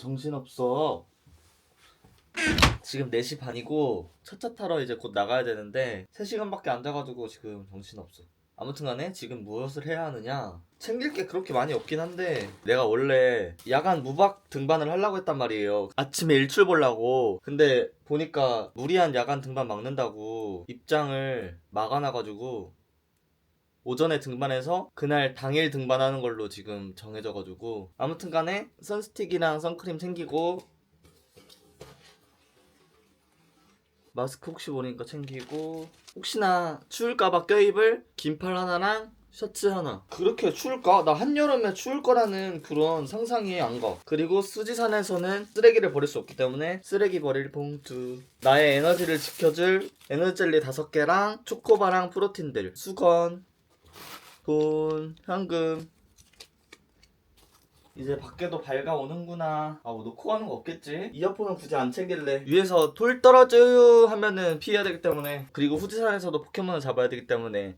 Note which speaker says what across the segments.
Speaker 1: 정신없어. 지금 4시 반이고 첫 차 타러 이제 곧 나가야 되는데 3시간밖에 안 돼가지고 지금 정신없어. 아무튼 간에 지금 무엇을 해야 하느냐? 챙길 게 그렇게 많이 없긴 한데 내가 원래 야간 무박 등반을 하려고 했단 말이에요. 아침에 일출 보려고. 근데 보니까 무리한 야간 등반 막는다고 입장을 막아놔가지고 오전에 등반해서 그날 당일 등반하는 걸로 지금 정해져가지고 아무튼 간에 선스틱이랑 선크림 챙기고 마스크 혹시 모르니까 챙기고 혹시나 추울까봐 껴입을 긴팔 하나랑 셔츠 하나 그렇게 추울까? 나 한여름에 추울 거라는 그런 상상이 안 가. 그리고 수지산에서는 쓰레기를 버릴 수 없기 때문에 쓰레기 버릴 봉투 나의 에너지를 지켜줄 에너지 젤리 5개랑 초코바랑 프로틴들 수건 돈, 현금. 이제 밖에도 밝아오는구나. 아, 뭐 놓고 가는 거 없겠지? 이어폰은 굳이 안 챙길래. 위에서 돌 떨어져요 하면은 피해야 되기 때문에. 그리고 후지산에서도 포켓몬을 잡아야 되기 때문에.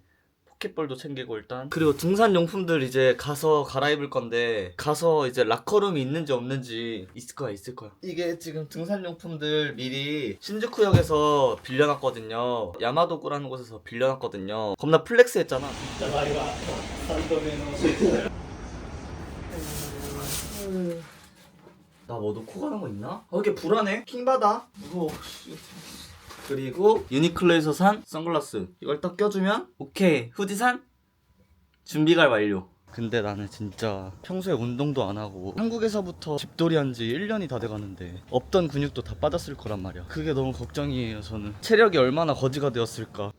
Speaker 1: 포켓볼도 챙기고 일단. 그리고 등산 용품들 이제 가서 갈아입을 건데 가서 이제 라커룸이 있는지 없는지 있을 거야 있을 거야. 이게 지금 등산 용품들 미리 신주쿠역에서 빌려놨거든요. 야마도구라는 곳에서 빌려놨거든요. 겁나 플렉스 했잖아. 나 뭐 놓고 가는 거 있나? 아 이게 불안해? 킹받아? 무서워 씨. 그리고 유니클로에서 산 선글라스. 이걸 딱 껴주면 오케이. 후디 산? 준비가 완료. 근데 나는 진짜 평소에 운동도 안 하고 한국에서부터 집돌이 한 지 1년이 다 돼가는데 없던 근육도 다 빠졌을 거란 말이야. 그게 너무 걱정이에요 저는. 체력이 얼마나 거지가 되었을까.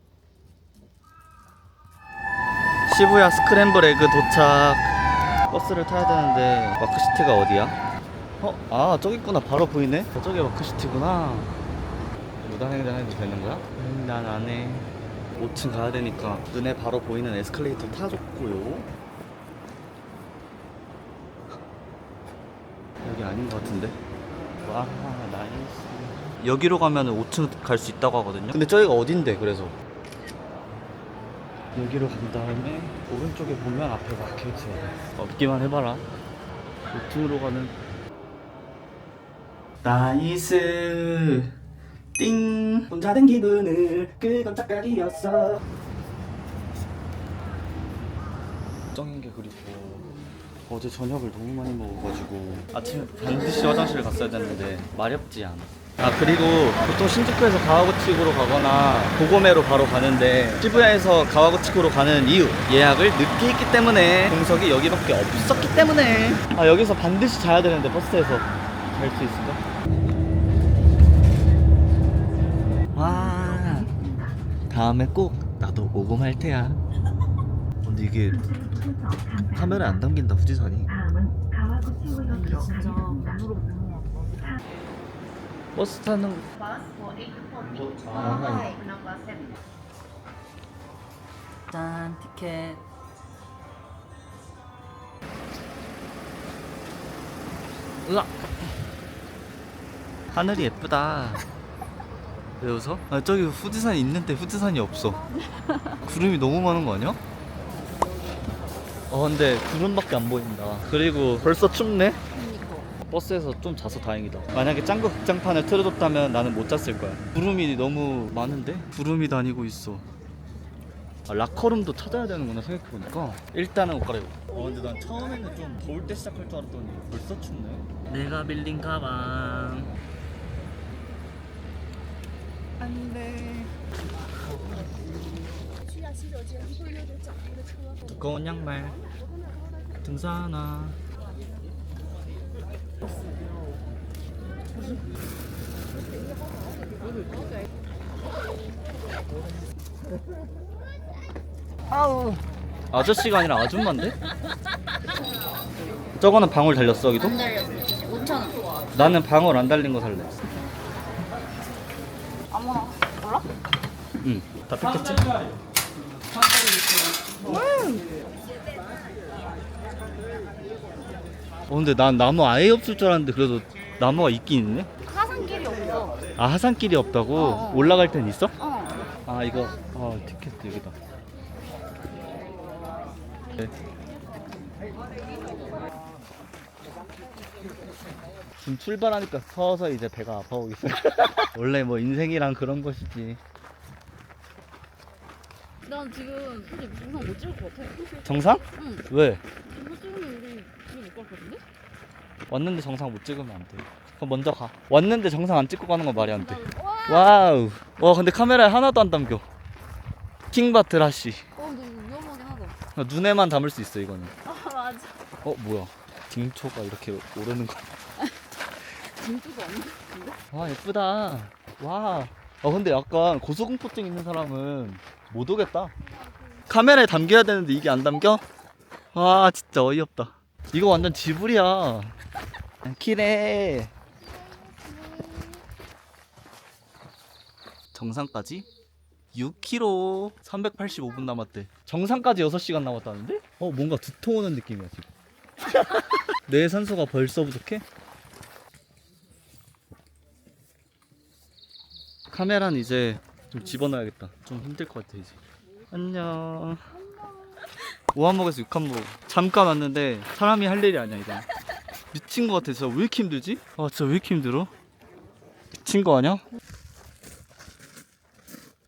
Speaker 1: 시부야 스크램블 에그 도착. 버스를 타야 되는데 마크시티가 어디야? 어? 아 저기 있구나. 바로 보이네? 저쪽에 마크시티구나 무단횡단 해도 되는 거야? 음, 난 안 해. 5층 가야 되니까 눈에 바로 보이는 에스컬레이터 타줬고요. 여기 아닌 것 같은데? 와, 나이스. 여기로 가면 5층 갈 수 있다고 하거든요. 근데 저기가 어딘데, 그래서? 여기로 간 다음에 오른쪽에 보면 앞에 막혀있어요. 없기만 해봐라. 5층으로 가는. 나이스. 띵. 혼자 된 기분을 그건 착각이었어. 걱정인 게 그리고 어제 저녁을 너무 많이 먹어가지고 아침에 반드시 화장실을 갔어야 됐는데 마렵지 않아. 아 그리고 보통 신주쿠에서 가와구치구로 가거나 고고메로 바로 가는데 시부야에서 가와구치구로 가는 이유 예약을 늦게 했기 때문에 공석이 여기밖에 없었기 때문에. 아 여기서 반드시 자야 되는데 버스에서 잘 수 있을까? 다음에 꼭 나도 오공할 테야 근데 이게 카메라 안 담긴다 후지산이. 버스 타는
Speaker 2: Bus for 8 to 14. Right, number 7.
Speaker 3: 짠 티켓.
Speaker 1: 으악 하늘이 예쁘다 왜 웃어? 아 저기 후지산이 있는데 후지산이 없어. 구름이 너무 많은 거 아니야? 어 근데 구름밖에 안 보인다. 그리고 벌써 춥네? 버스에서 좀 자서 다행이다. 만약에 짱구 극장판을 틀어줬다면 나는 못 잤을 거야. 구름이 너무 많은데? 구름이 다니고 있어. 아, 라커룸도 찾아야 되는구나 생각해보니까. 일단은 옷 갈아입어. 어 근데 난 처음에는 좀 더울 때 시작할 줄 알았더니 벌써 춥네. 내가 빌린 가방 안돼 두꺼운 양말 등산화 아우 아저씨가 아니라 아줌마인데? 저거는 방울 달렸어 여기도?
Speaker 2: 안 달렸어. 5,000원.
Speaker 1: 나는 방울 안 달린 거 살래
Speaker 2: 아무나. 몰라?
Speaker 1: 응. 다 뜯겼지? 어 근데 난 나무 아예 없을 줄 알았는데 그래도 나무가 있긴 있네?
Speaker 2: 하산길이 없어.
Speaker 1: 아 하산길이 없다고?
Speaker 2: 어, 어.
Speaker 1: 올라갈 땐 있어?
Speaker 2: 어.
Speaker 1: 아 이거 아 티켓 여기다 네. 지금 출발하니까 서서히 이제 배가 아파오기 시작. 원래 뭐 인생이란 그런 것이지.
Speaker 3: 난 지금 솔직히 영상 못 찍을 것 같아.
Speaker 1: 정상?
Speaker 3: 응.
Speaker 1: 왜?
Speaker 3: 이거 찍으면 우리 집에 못 갈 것 같은데?
Speaker 1: 왔는데 정상 못 찍으면 안 돼. 그럼 먼저 가. 왔는데 정상 안 찍고 가는 건 말이 안 돼.
Speaker 3: 와.
Speaker 1: 와우. 와 근데 카메라에 하나도 안 담겨. 킹바트 라시.
Speaker 3: 어, 근데 이거 위험하긴 하다.
Speaker 1: 눈에만 담을 수 있어 이거는.
Speaker 3: 아, 맞아.
Speaker 1: 어 뭐야? 딩초가 이렇게 오르는 거.
Speaker 3: 진주가 없는?
Speaker 1: 와 예쁘다. 와. 아 근데 약간 고소공포증 있는 사람은 못 오겠다. 카메라에 담겨야 되는데 이게 안 담겨? 와 진짜 어이없다. 이거 완전 지불이야. 키래. 정상까지 6km 385분 남았대. 정상까지 6시간 남았다는데? 어 뭔가 두통 오는 느낌이야 지금. 내 산소가 벌써 부족해? 카메라는 이제 좀 집어넣어야겠다. 좀 힘들 것 같아 이제. 안녕. 5한목에서 6한목 잠깐 왔는데 사람이 할 일이 아니야 이건. 미친 것 같아. 진짜 왜 이렇게 힘들지? 아 진짜 왜 이렇게 힘들어? 미친 거 아니야?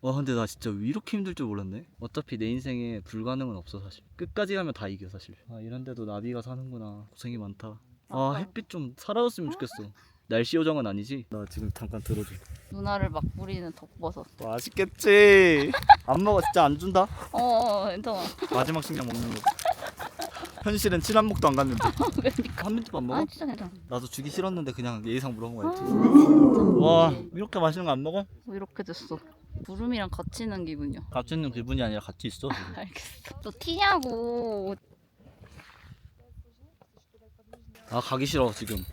Speaker 1: 와 근데 나 진짜 왜 이렇게 힘들 줄 몰랐네. 어차피 내 인생에 불가능은 없어 사실. 끝까지 가면 다 이겨 사실. 아 이런데도 나비가 사는구나. 고생이 많다. 아 햇빛 좀 사라졌으면 좋겠어. 날씨 요정은 아니지? 나 지금 잠깐 들어줘.
Speaker 3: 누나를 막 부리는 덕버섯.
Speaker 1: 맛있겠지. 안 먹어 진짜 안 준다.
Speaker 3: 어, 어, 괜찮아.
Speaker 1: 마지막 식량 먹는 거. 현실은 칠한목도 안 갔는데. 한 번도 안 먹어?
Speaker 3: 아, 진짜 괜찮아.
Speaker 1: 나도 주기 싫었는데 그냥 예의상 물어본 거였지. 와 이렇게 맛있는 거 안 먹어?
Speaker 3: 뭐 이렇게 됐어. 구름이랑 같이 있는 기분이야.
Speaker 1: 같이 있는 기분이 아니라 같이 있어. 지금.
Speaker 3: 알겠어. 너 티냐고.
Speaker 1: 아 가기 싫어 지금.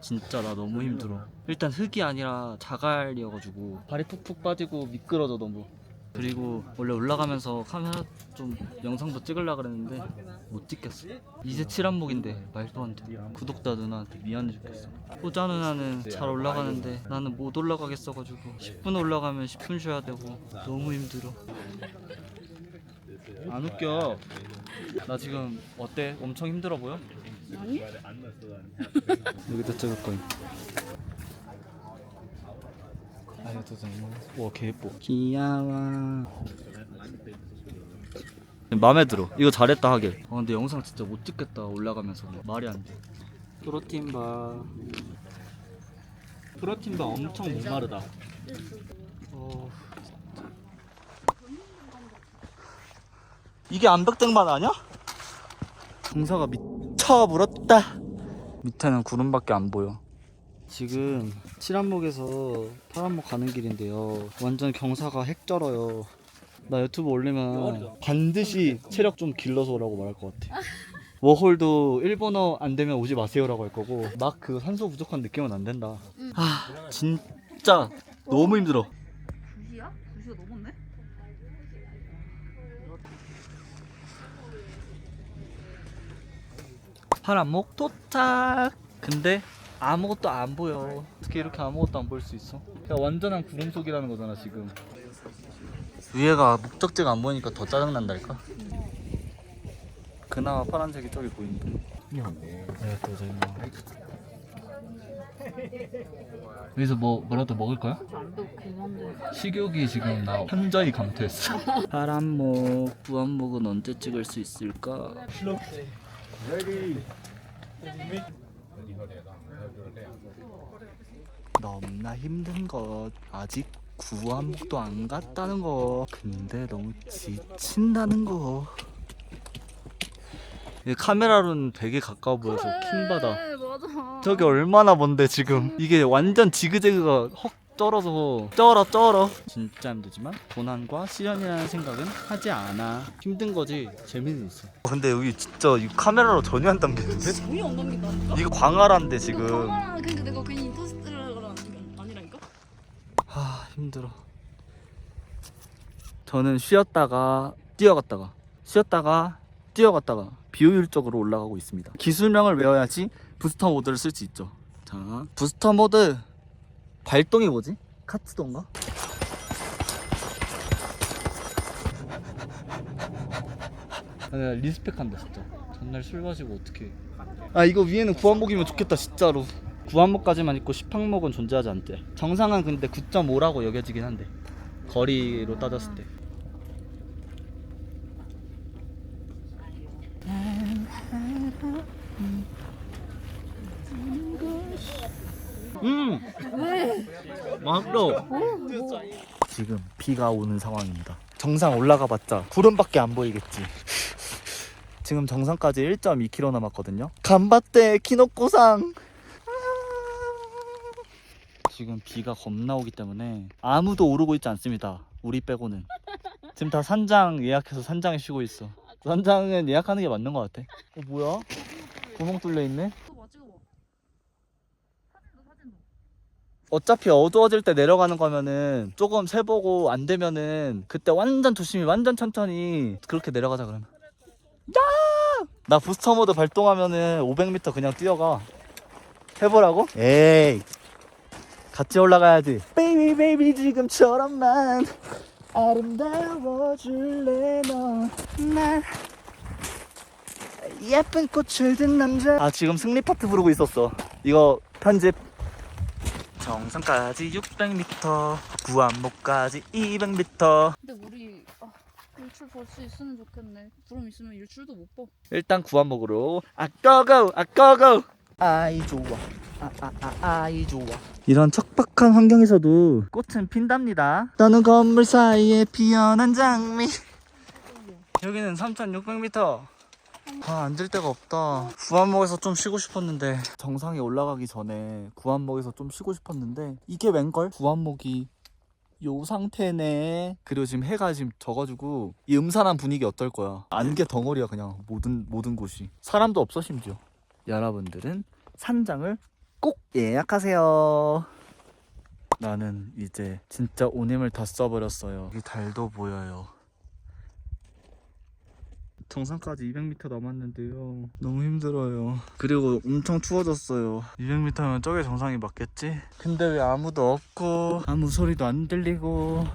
Speaker 1: 진짜 나 너무 힘들어. 일단 흙이 아니라 자갈이어가지고 발이 푹푹 빠지고 미끄러져 너무. 그리고 원래 올라가면서 카메라 좀 영상도 찍으려 그랬는데 못 찍겠어. 이제 칠한목인데 말도 안 돼. 구독자 누나한테 미안해 죽겠어. 호자 누나는 잘 올라가는데 나는 못 올라가겠어가지고 10분 올라가면 10분 쉬어야 되고 너무 힘들어. 안 웃겨. 나 지금 어때? 엄청 힘들어 보여?
Speaker 3: 아니?
Speaker 1: 여기다 찍을 거임. 와 개 예뻐. 귀여워. 마음에 들어. 이거 잘했다 하길. 아 근데 영상 진짜 못 찍겠다 올라가면서 말이 안 돼. 프로틴바. 프로틴바 엄청 목마르다. 어. 이게 암벽등반 아니야? 경사가 미 쳐 불었다. 밑에는 구름밖에 안 보여. 지금 칠한목에서 파란목 가는 길인데요. 완전 경사가 핵 쩔어요. 나 유튜브 올리면 반드시 체력 좀 길러서 오라고 말할 것 같아. 워홀도 일본어 안 되면 오지 마세요라고 할 거고 막 그 산소 부족한 느낌은 안 된다. 아 진짜 너무 힘들어.
Speaker 3: 2시야? 2시가 넘었네?
Speaker 1: 파란목 도착. 근데 아무것도 안 보여. 어떻게 이렇게 아무것도 안 보일 수 있어? 그냥 완전한 구름 속이라는 거잖아 지금. 위에가 목적지가 안 보이니까 더 짜증 난달까? 그나마 파란색이 저기 보인다. 네, 또 저기 뭐. 여기서 뭐 뭐라도 먹을 거야? 식욕이 지금 나 현저히 감퇴했어. 파란목, 부안목은 언제 찍을 수 있을까? 너무나 힘든 것 아직 구안목도 안 갔다는 거. 근데 너무 지친다는 거. 이 카메라로는 되게 가까워 보여서 킹받아.
Speaker 3: 네, 맞아.
Speaker 1: 저기 얼마나 먼데 지금? 이게 완전 지그재그가 헉 쩔어서 쩔어 쩔어. 진짜 힘들지만 고난과 시련이라는 생각은 하지 않아. 힘든 거지. 재미는 있어. 근데 여기 진짜 이 카메라로 전혀 안 담기는데?
Speaker 3: 전혀 안 남긴다니까?
Speaker 1: 이거 광활한데 지금.
Speaker 3: 정말 근데 내가 괜히 인터스텔라가 아니라니까?
Speaker 1: 아 힘들어. 저는 쉬었다가 뛰어갔다가 쉬었다가 뛰어갔다가 비효율적으로 올라가고 있습니다. 기술명을 외워야지 부스터 모드를 쓸 수 있죠. 자 부스터 모드 발동이 뭐지? 카츠도인가? 아, 내가 리스펙한다 진짜. 전날 술 마시고 어떻게. 아 이거 위에는 구한목이면 좋겠다 진짜로. 구한목까지만 있고 10항목은 존재하지 않대. 정상은 근데 9.5라고 여겨지긴 한데. 거리로 따졌을 때 음! 맛있어 지금 비가 오는 상황입니다 정상 올라가 봤자 구름밖에 안 보이겠지 지금 정상까지 1.2km 남았거든요. 간바떼 키노코상. 지금 비가 겁나 오기 때문에 아무도 오르고 있지 않습니다. 우리 빼고는. 지금 다 산장 예약해서 산장에 쉬고 있어. 산장은 예약하는 게 맞는 것 같아. 어 뭐야? 구멍 뚫려 있네.
Speaker 3: 찍어봐 찍어봐 사진도 사진도
Speaker 1: 어차피 어두워질 때 내려가는 거면은 조금 세보고 안 되면은 그때 완전 조심히 완전 천천히 그렇게 내려가자 그러면. 야! 나 부스터 모드 발동하면은 500m 그냥 뛰어가. 해보라고? 에이. 같이 올라가야지. 베이비 베이비 지금처럼만 아름다워줄래 너날 예쁜 꽃을 든 남자. 아 지금 승리 파트 부르고 있었어. 이거 편집 정상까지 600m 구안목까지 200m
Speaker 3: 근데 우리 아, 일출 볼 수 있으면 좋겠네. 구름 있으면 일출도 못 봐.
Speaker 1: 일단 구안목으로. 아까고 아까고. 아이 좋아. 아아아 아이 좋아. 이런 척박한 환경에서도 꽃은 핀답니다. 나는 건물 사이에 피어난 장미. 여기는 3600m 아 앉을 데가 없다 구안목에서 좀 쉬고 싶었는데 정상에 올라가기 전에 구안목에서 좀 쉬고 싶었는데 이게 웬걸 구안목이 요 상태네. 그리고 지금 해가 지금 져가지고 이 음산한 분위기 어떨 거야. 안개 덩어리야 그냥 모든 모든 곳이. 사람도 없어 심지어. 여러분들은 산장을 꼭 예약하세요. 나는 이제 진짜 온 힘을 다 써버렸어요. 여기 달도 보여요. 정상까지 200m 남았는데요. 너무 힘들어요. 그리고 엄청 추워졌어요. 200m면 저게 정상이 맞겠지? 근데 왜 아무도 없고 아무 소리도 안 들리고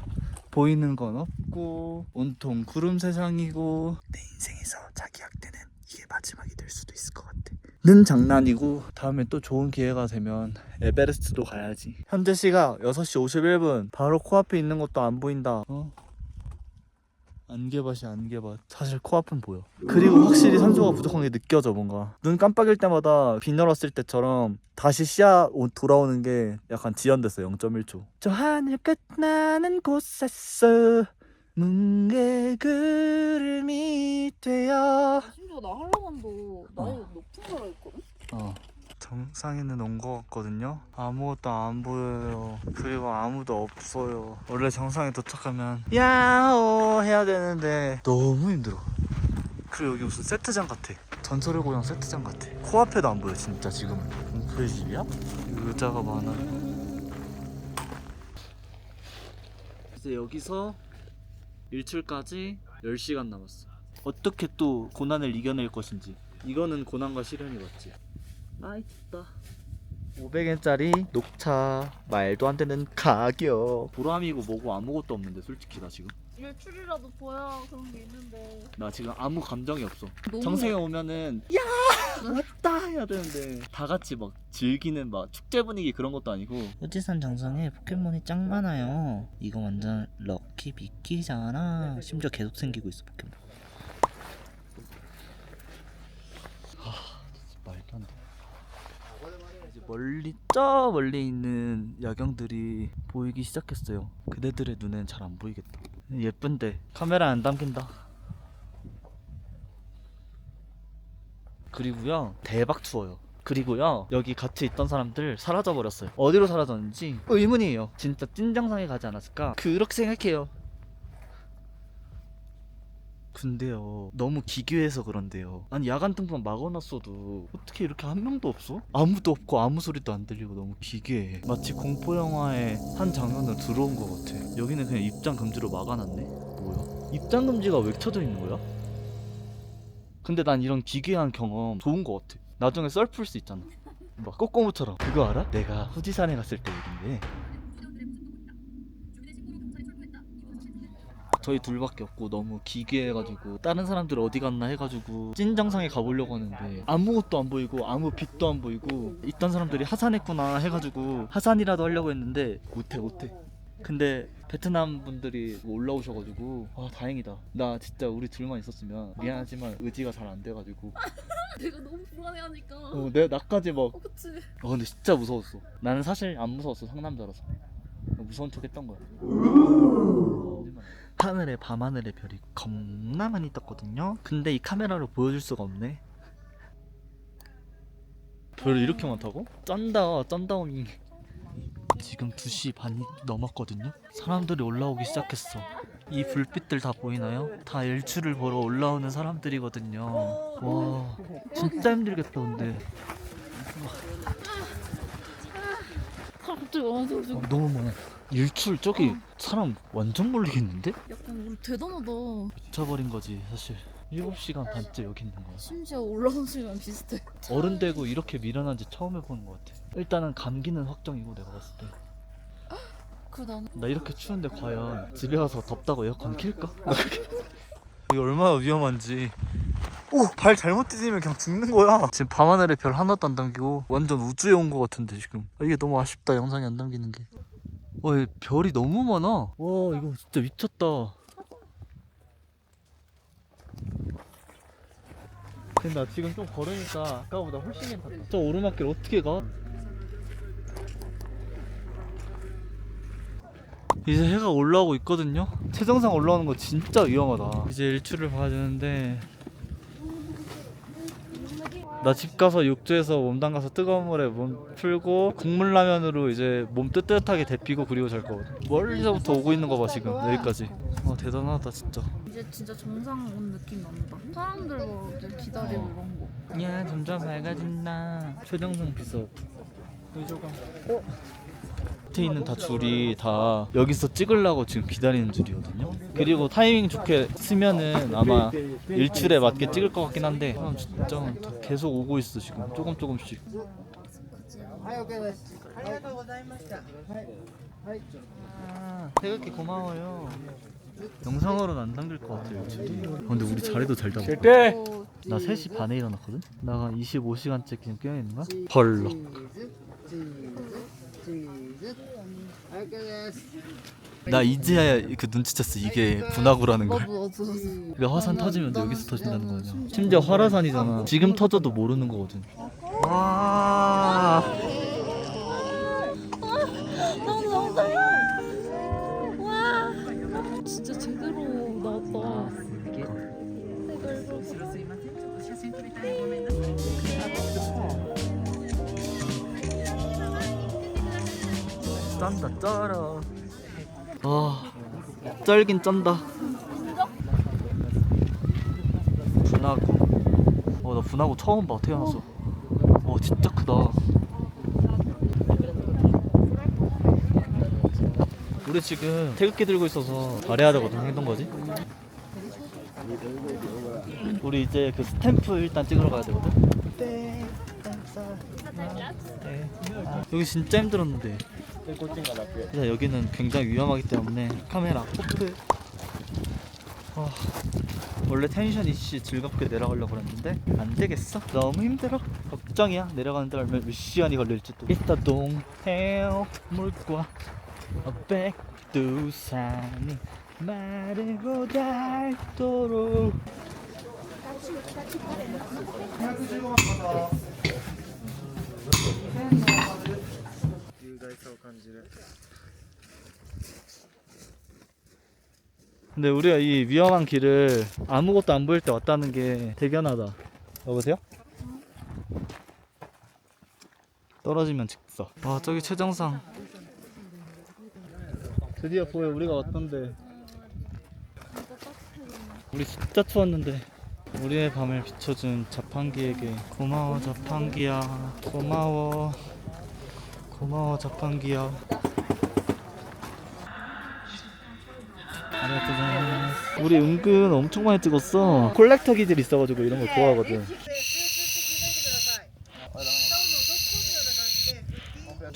Speaker 1: 보이는 건 없고 온통 구름 세상이고 내 인생에서 자기 학대는 이게 마지막이 될 수도 있을 것 같아. 는 장난이고 다음에 또 좋은 기회가 되면 에베레스트도 가야지. 현재 시각 6시 51분. 바로 코앞에 있는 것도 안 보인다. 어? 안개밭이 안개밭 사실 코앞은 보여. 그리고 확실히 산소가 부족한 게 느껴져 뭔가. 눈 깜빡일 때마다 비 내렸을 때처럼 다시 시야 오- 돌아오는 게 약간 지연됐어 0.1초. 저 하늘 끝나는 곳에서 뭉게 구름이 되어.
Speaker 3: 심지어 나 한라산도 나이 높은 데라 있거든?
Speaker 1: 어. 정상에는 온 것 같거든요. 아무것도 안 보여요. 그리고 아무도 없어요. 원래 정상에 도착하면 야호 해야 되는데 너무 힘들어. 그리고 여기 무슨 세트장 같아. 전설의 고향 세트장 같아. 코앞에도 안 보여 진짜 지금. 공포의 집이야? 의자가 많아. 이제 여기서 일출까지 10시간 남았어. 어떻게 또 고난을 이겨낼 것인지. 이거는 고난과 시련이 맞지. 아 있다. 500엔짜리 녹차 말도 안 되는 가격. 보람이고 뭐고 아무것도 없는데 솔직히 나 지금.
Speaker 3: 일출이라도 보여 그런 게 있는데.
Speaker 1: 나 지금 아무 감정이 없어.
Speaker 3: 너무
Speaker 1: 정생에 오면은 야! 왔다 해야 되는데. 다 같이 막 즐기는 막 축제 분위기 그런 것도 아니고.
Speaker 4: 후지산 정상에 포켓몬이 짱 많아요. 이거 완전 럭키 미끼잖아. 심지어 계속 생기고 있어 포켓몬.
Speaker 1: 말도 안 돼. 이제 멀리 저 멀리 있는 야경들이 보이기 시작했어요. 그대들의 눈엔 잘 안 보이겠다. 예쁜데 카메라 안 담긴다. 그리고요 대박 추워요. 그리고요 여기 같이 있던 사람들 사라져 버렸어요. 어디로 사라졌는지 의문이에요. 진짜 찐 정상에 가지 않았을까? 그렇게 생각해요. 근데요. 너무 기괴해서 그런데요. 아니 야간 등반 막아놨어도 어떻게 이렇게 한 명도 없어? 아무도 없고 아무 소리도 안 들리고 너무 기괴해. 마치 공포 영화의 한 장면으로 들어온 것 같아. 여기는 그냥 입장 금지로 막아놨네? 뭐야? 입장 금지가 왜 쳐져 있는 거야? 근데 난 이런 기괴한 경험 좋은 것 같아. 나중에 썰 풀 수 있잖아. 막 꼬꼬무처럼. 그거 알아? 내가 후지산에 갔을 때 얘긴데 저희 둘밖에 없고 너무 기괴해가지고 다른 사람들 어디 갔나 해가지고 찐 정상에 가보려고 하는데 아무것도 안 보이고 아무 빛도 안 보이고 있던 사람들이 하산했구나 해가지고 하산이라도 하려고 했는데 못해 못해 근데 베트남 분들이 올라오셔가지고 아 다행이다 나 진짜 우리 둘만 있었으면 미안하지만 의지가 잘 안 돼가지고
Speaker 3: 내가 너무 불안해하니까.
Speaker 1: 어, 내 나까지 막
Speaker 3: 어, 그치.
Speaker 1: 어 근데 진짜 무서웠어. 나는 사실 안 무서웠어 상남자라서 무서운 척 했던 거야. 하늘에 밤하늘에 별이 겁나 많이 떴거든요. 근데 이 카메라로 보여줄 수가 없네. 별이 이렇게 많다고? 쩐다 쩐다오미. 지금 2시 반이 넘었거든요. 사람들이 올라오기 시작했어. 이 불빛들 다 보이나요? 다 일출을 보러 올라오는 사람들이거든요. 와, 진짜 힘들겠다 근데.
Speaker 3: 갑자기 많아져가지고.
Speaker 1: 어, 너무 많아. 일출 저기 사람 완전 몰리겠는데?
Speaker 3: 약간 우리 대단하다.
Speaker 1: 미쳐버린 거지 사실. 7시간 반째 여기 있는 거야.
Speaker 3: 심지어 올라온 시간 비슷해.
Speaker 1: 어른 되고 이렇게 미련한 지 처음 해보는 것 같아. 일단은 감기는 확정이고 내가 봤을 때.
Speaker 3: 그 나는
Speaker 1: 나 이렇게 추운데 과연 집에 가서 덥다고 에어컨 킬까? 이게 얼마나 위험한지. 오! 발 잘못 디디면 그냥 죽는 거야. 지금 밤하늘에 별 하나도 안 담기고 완전 우주에 온것 같은데 지금. 아, 이게 너무 아쉽다 영상에 안 담기는 게. 와, 얘 별이 너무 많아. 와, 이거 진짜 미쳤다. 근데 나 지금 좀 걸으니까 아까보다 훨씬 괜찮다. 저 오르막길 어떻게 가? 이제 해가 올라오고 있거든요. 최정상 올라오는 거 진짜 위험하다. 이제 일출을 봐야 되는데 나 집 가서 욕조에서 몸 담 가서 뜨거운 물에 몸 풀고 국물 라면으로 이제 몸 뜨뜻하게 데피고 그리고 잘 거거든. 멀리서부터 오고 있는 거 봐 지금 여기까지. 와 대단하다 진짜.
Speaker 3: 이제 진짜 정상 온 느낌 난다. 사람들 뭐 이제 기다리고
Speaker 1: 어.
Speaker 3: 이런 거.
Speaker 1: 야 점점 밝아진다. 최정상 비서. 의조가. 어? 밑에 있는 다 줄이 다 여기서 찍으려고 지금 기다리는 줄이거든요. 그리고 타이밍 좋게 쓰면은 아마 일출에 맞게 찍을 것 같긴 한데 사람 진짜 다 계속 오고 있어 지금 조금 조금씩. 아, 태극기 고마워요. 영상으로는 안 담길 것 같아요. 일출이. 아, 근데 우리 자리도 잘.
Speaker 3: 어,
Speaker 1: 나 3시 반에 일어났거든? 나가 25시간째 그냥 깨어있는 거야? 벌럭 나 이제야 그 눈치챘어. 이게 분화구라는 걸.
Speaker 3: 나도.
Speaker 1: 그러니까 화산 터지면 여기서 터진다는 거 아니야 심지어 화라산이잖아. 지금 터져도 모르는 거거든 쩔어. 아 쩔긴 쩐다. 분화구 어나 분화구 처음 봐 태어나서. 와 진짜 크다. 우리 지금 태극기 들고 있어서 잘해야 되거든 행동 거지? 우리 이제 그 스탬프 일단 찍으러 가야 되거든? 네. 여기 진짜 힘들었는데. 일단 여기는 굉장히 위험하기 때문에 카메라 포트 아, 원래 텐션 이씨 즐겁게 내려가려고 그랬는데 안 되겠어? 너무 힘들어. 걱정이야. 내려가는데 얼마 몇 시간이 걸릴지 또. 이따 동해오 물과 백두산이 마르고 닳도록 근데 우리가 이 위험한 길을 아무것도 안 보일 때 왔다는 게 대견하다. 여보세요? 떨어지면 직서. 와 저기 최정상. 드디어 보여 우리가 왔던데. 우리 진짜 추웠는데. 우리의 밤을 비춰준 자판기에게 고마워 자판기야. 고마워. 고마워 자판기야. 우리 은근 엄청 많이 찍었어. 콜렉터 기질 있어가지고 이런 거 좋아하거든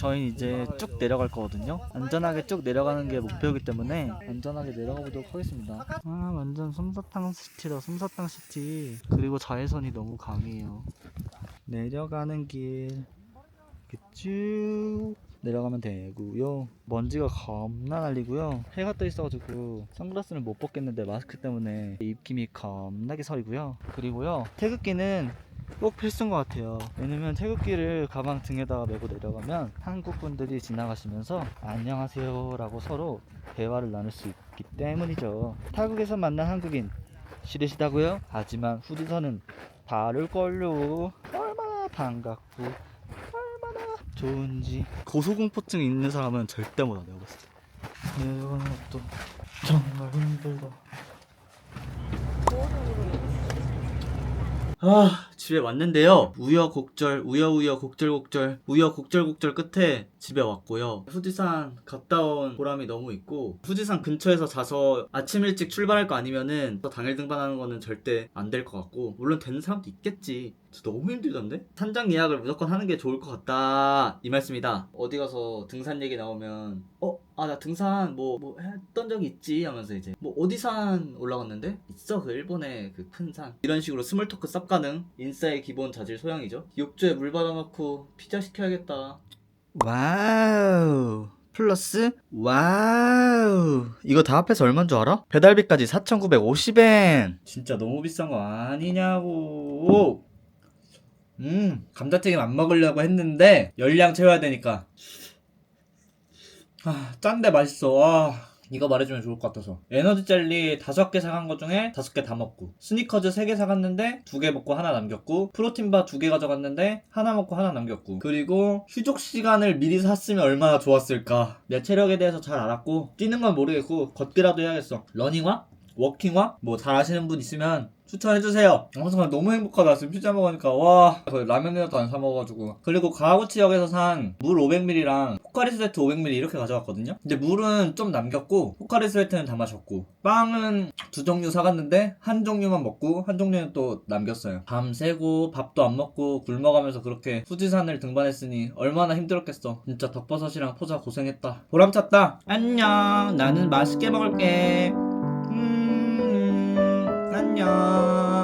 Speaker 1: 저희는 이제 쭉 내려갈 거거든요. 안전하게 쭉 내려가는 게 목표이기 때문에 안전하게 내려가 보도록 하겠습니다. 아 완전 솜사탕 시티다 솜사탕 시티. 그리고 자외선이 너무 강해요. 내려가는 길 쭉 내려가면 되고요. 먼지가 겁나 날리고요. 해가 떠 있어가지고 선글라스를 못 벗겠는데 마스크 때문에 입김이 겁나게 서이고요. 그리고요 태극기는 꼭 필수인 것 같아요. 왜냐면 태극기를 가방 등에다가 메고 내려가면 한국 분들이 지나가시면서 안녕하세요라고 서로 대화를 나눌 수 있기 때문이죠. 타국에서 만난 한국인 싫으시다고요? 하지만 후디선은 다를걸요. 얼마나 반갑고 얼마나 좋은지 고소공포증 있는 사람은 절대 못 하네요. 봤을 때. 내려가는 것도 정말 힘들다. 아 집에 왔는데요. 우여곡절 우여우여 곡절곡절 우여곡절곡절 끝에 집에 왔고요. 후지산 갔다 온 보람이 너무 있고 후지산 근처에서 자서 아침 일찍 출발할 거 아니면은 또 당일 등반하는 거는 절대 안 될 것 같고 물론 되는 사람도 있겠지. 너무 힘들던데? 산장 예약을 무조건 하는 게 좋을 것 같다. 이 말씀이다. 어디 가서 등산 얘기 나오면 어? 아 나 등산 뭐 뭐 했던 적이 있지 하면서 이제 뭐 어디 산 올라갔는데? 있어 그 일본의 그 큰 산. 이런 식으로 스몰 토크 쌉 가능. 인싸의 기본 자질 소양이죠. 욕조에 물 받아놓고 피자 시켜야겠다 와우. 플러스 와우. 이거 다 합해서 얼마인 줄 알아? 배달비까지 4,950엔. 진짜 너무 비싼 거 아니냐고. 음 감자튀김 안 먹으려고 했는데 열량 채워야 되니까. 아, 짠데 맛있어. 아, 이거 말해주면 좋을 것 같아서. 에너지 젤리 5개 사간 것 중에 5개 다 먹고. 스니커즈 3개 사갔는데 2개 먹고 하나 남겼고. 프로틴바 2개 가져갔는데 하나 먹고 하나 남겼고. 그리고 휴족 시간을 미리 샀으면 얼마나 좋았을까. 내 체력에 대해서 잘 알았고. 뛰는 건 모르겠고, 걷기라도 해야겠어. 러닝화? 워킹화? 뭐 잘 아시는 분 있으면 추천해주세요. 아, 정말 너무 행복하다. 지금 피자 먹으니까. 와. 거의 라면이라도 안 사먹어가지고. 그리고 가구치역에서 산 물 500ml랑 포카리 스웨트 500ml 이렇게 가져갔거든요. 근데 물은 좀 남겼고, 포카리 스웨트는 다 마셨고, 빵은 두 종류 사갔는데, 한 종류만 먹고, 한 종류는 또 남겼어요. 밤 새고, 밥도 안 먹고, 굶어가면서 그렇게 후지산을 등반했으니 얼마나 힘들었겠어. 진짜 덕버섯이랑 포자 고생했다. 보람찼다. 안녕. 나는 맛있게 먹을게. 娘.